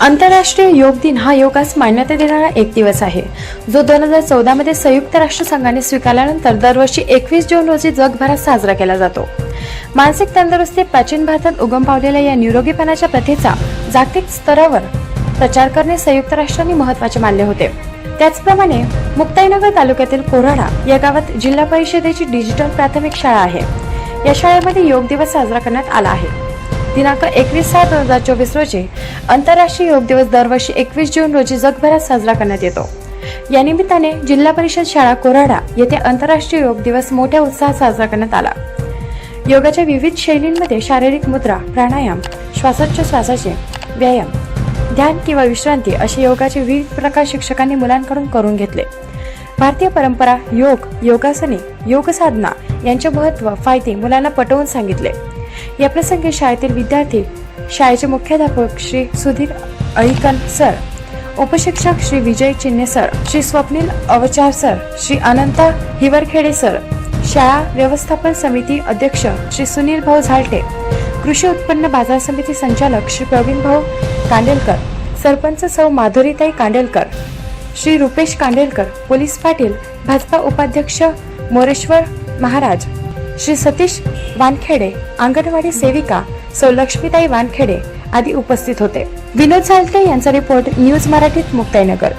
आंतरराष्ट्रीय योग दिन हा योगास मान्यता देणारा एक दिवस आहे. जो दोन हजार चौदा मध्ये संयुक्त राष्ट्र संघाने स्वीकारल्यानंतर दरवर्षी एकवीस जून रोजी जगभरात साजरा केला जातो. मानसिक तंदुरुस्ती प्राचीन भारतात उगम पावलेल्या या निरोगीपणाच्या प्रथेचा जागतिक स्तरावर प्रचार करणे संयुक्त राष्ट्रांनी महत्त्वाचे मानले होते. त्याचप्रमाणे मुक्ताईनगर तालुक्यातील कोराडा या गावात जिल्हा परिषदेची डिजिटल प्राथमिक शाळा आहे. या शाळेमध्ये योग दिवस साजरा करण्यात आला आहे. दिनांक एकवीस सात दोन हजार चोवीस रोजी आंतरराष्ट्रीय योग दिवस दरवर्षी एकवीस जून रोजी जगभरात साजरा करण्यात येतो. या निमित्ताने जिल्हा परिषद शाळा कोराडा येथे आंतरराष्ट्रीय योग दिवस मोठ्या उत्साहात साजरा करण्यात आला. योगाच्या विविध शैलींमध्ये शारीरिक मुद्रा प्राणायाम श्वासोच्छ्वासाचे व्यायाम ध्यान किंवा विश्रांती असे योगाचे विविध प्रकार शिक्षकांनी मुलांकडून करून घेतले. भारतीय परंपरा योग योगासने योग साधना यांचे महत्त्व फायदे मुलांना पटवून सांगितले. या प्रसंगी शाळेतील विद्यार्थी शाळेचे मुख्याध्यापक Shri Sudhir Alikan sir उपशिक्षक Shri Vijay Chinhe sir Shri Swapnil Avchar sir Shri Ananta Hivarkhede sir शाळा व्यवस्थापन समिती अध्यक्ष श्री सुनील भाऊ झालटे कृषी उत्पन्न बाजार समिती संचालक श्री प्रवीण भाऊ कांडेलकर. सरपंच सौ माधुरीताई कांडेलकर. श्री रुपेश कांडेलकर पोलीस पाटील भाजपा उपाध्यक्ष मोरेश्वर महाराज. श्री सतीश वानखेडे अंगणवाडी सेविका सौ लक्ष्मीताई वानखेडे आदी उपस्थित होते. विनोद झालटे यांचा रिपोर्ट न्यूज मराठीत मुक्ताईनगर.